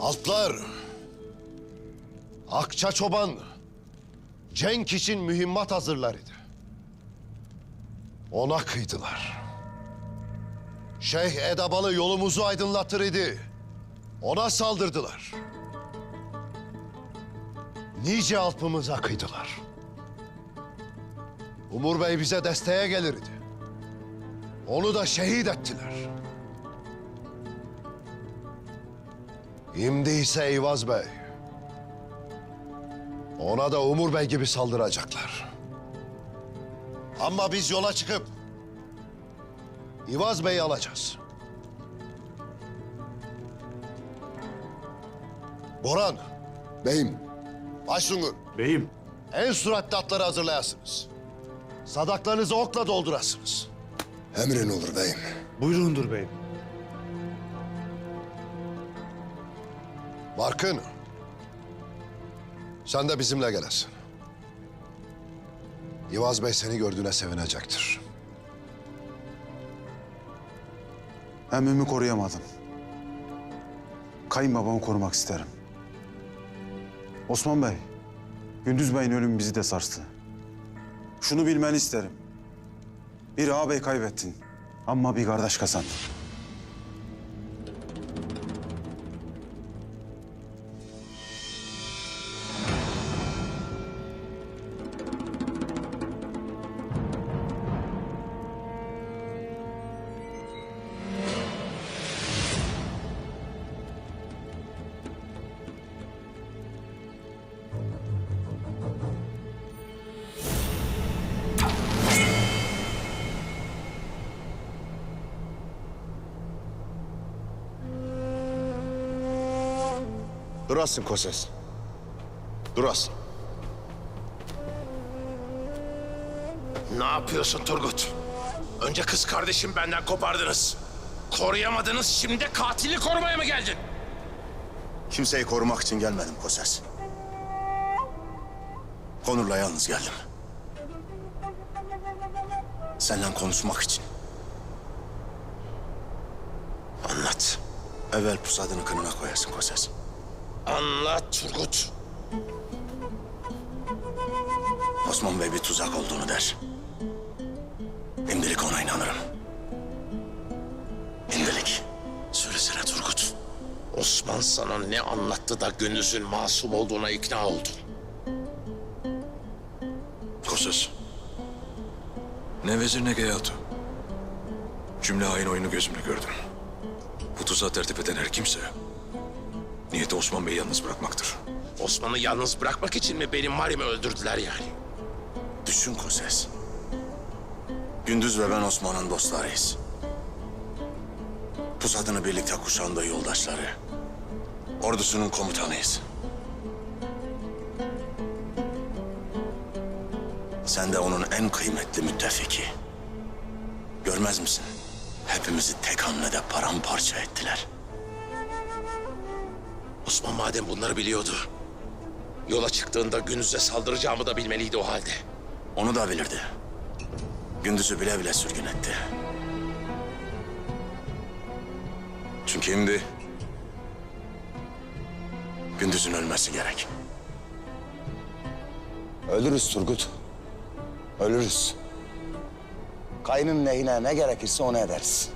Altlar, Akça Çoban, Cenk için mühimmat hazırlarıydı. Ona kıydılar. Şeyh Edabalı yolumuzu aydınlatır idi. Ona saldırdılar. Nice alpımıza kıydılar. Umur Bey bize desteğe gelirdi. Onu da şehit ettiler. Şimdi ise Eyvaz Bey. Ona da Umur Bey gibi saldıracaklar. Ama biz yola çıkıp İvaz Bey'i alacağız. Boran, Beyim, Aysungur, Beyim. en süratli atları hazırlayasınız. Sadaklarınızı okla doldurasınız. emrin olur beyim. Buyurundur beyim. Barkın, sen de bizimle gelesin. İvaz Bey seni gördüğüne sevinecektir. Emmimi koruyamadım. Kayınbabamı korumak isterim. Osman Bey, Gündüz Bey'in ölümü bizi de sarstı. Şunu bilmeni isterim. Bir ağabey kaybettin ama bir kardeş kazandın. Durasın Koses. Durasın. Ne yapıyorsun Turgut? Önce kız kardeşim benden kopardınız. Koruyamadınız, şimdi de katili korumaya mı geldin? Kimseyi korumak için gelmedim Koses. Konur'la yalnız geldim. Seninle konuşmak için. Anlat. Evvel pusadını kınına koyasın Koses. Anlat Turgut. Osman Bey bir tuzak olduğunu der. Şimdilik ona inanırım. Şimdilik. Söylesene Turgut. Osman sana ne anlattı da Gündüz'ün masum olduğuna ikna oldun? Kosas. Ne vezir ne geyatı. Cümle hain oyunu gözümle gördüm. Bu tuzağı tertip eden her kimse... ...niyeti Osman Bey'i yalnız bırakmaktır. Osman'ı yalnız bırakmak için mi benim Marim'i öldürdüler yani? Düşün Koses. Gündüz ve ben Osman'ın dostlarıyız. Pusatını birlikte kuşandığı yoldaşları. Ordusunun komutanıyız. Sen de onun en kıymetli müttefiki. Görmez misin? Hepimizi tek hamlede paramparça ettiler. Osman madem bunları biliyordu... ...yola çıktığında Gündüz'e saldıracağımı da bilmeliydi o halde. Onu da bilirdi. Gündüz'ü bile bile sürgün etti. Çünkü şimdi... Gündüz'ün ölmesi gerek. Ölürüz Turgut. Ölürüz. Kayının lehine ne gerekirse onu ederiz.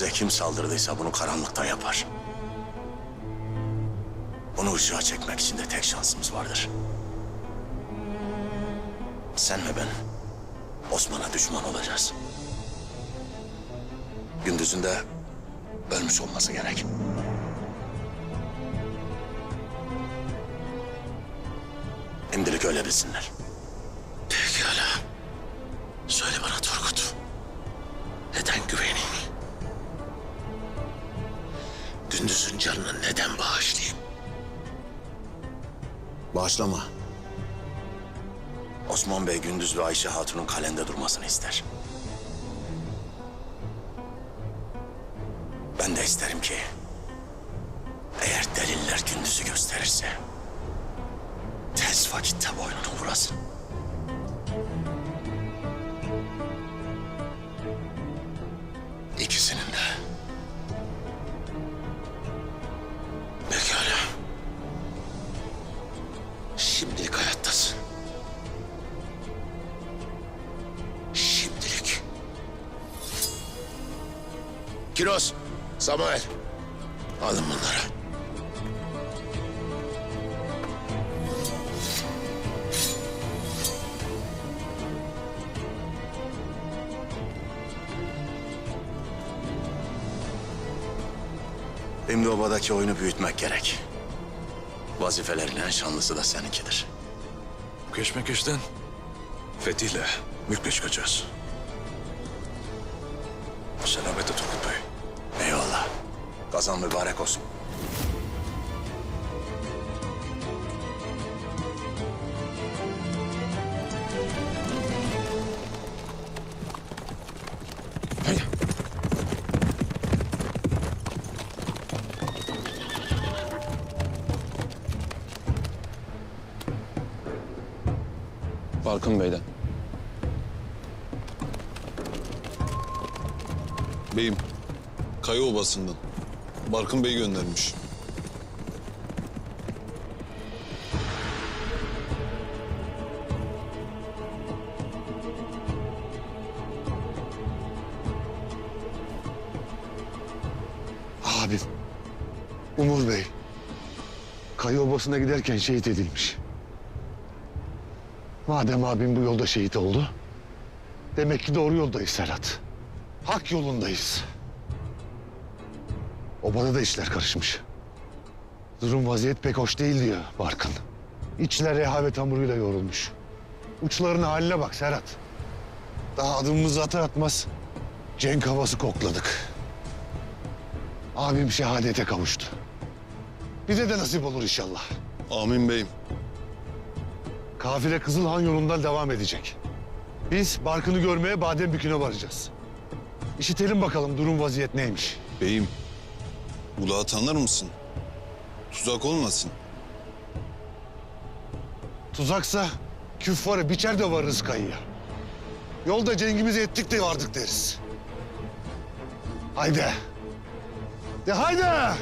Bize kim saldırdıysa bunu karanlıkta yapar. Onu ışığa çekmek için de tek şansımız vardır. Sen ve ben Osman'a düşman olacağız. Gündüz'ün de ölmüş olması gerek. Şimdilik öyle bilsinler. Pekala. Söyle bana Turgut. Neden güveneyim? Gündüz'ün canını neden bağışlayayım? Bağışlama. Osman Bey Gündüz ve Ayşe Hatun'un kalende durmasını ister. Ben de isterim ki eğer deliller Gündüz'ü gösterirse tez vakitte boynunu vurasın. Kiros, Samuel. Alın bunları. Şimdi obadaki oyunu büyütmek gerek. Vazifelerin en şanlısı da seninkidir. Keşmekeşten fetihle, Turgut Bey. Eyvallah. Kazan mübarek olsun. Barkın Bey'den. Beyim, Kaya Obası'ndan. Barkın Bey göndermiş. Abim. Umur Bey. Kayı Obası'na giderken şehit edilmiş. Madem abim bu yolda şehit oldu. Demek ki doğru yoldayız Serhat. Hak yolundayız. Obada da işler karışmış. Durum vaziyet pek hoş değil diyor Barkın. İçler rehavet hamuruyla yoğrulmuş. Uçlarının haline bak Serhat. Daha adımımızı atar atmaz cenk havası kokladık. Abim şehadete kavuştu. Bize de nasip olur inşallah. Amin beyim. Kafile Kızılhan yolundan devam edecek. Biz Barkın'ı görmeye Badembükü'ne varacağız. İşitelim bakalım durum vaziyet neymiş. Beyim, ulağı tanır mısın? Tuzak olmasın. Tuzaksa küffarı biçer de varırız kayıya. Yolda cengimizi ettik de vardık deriz. Haydi. De haydi.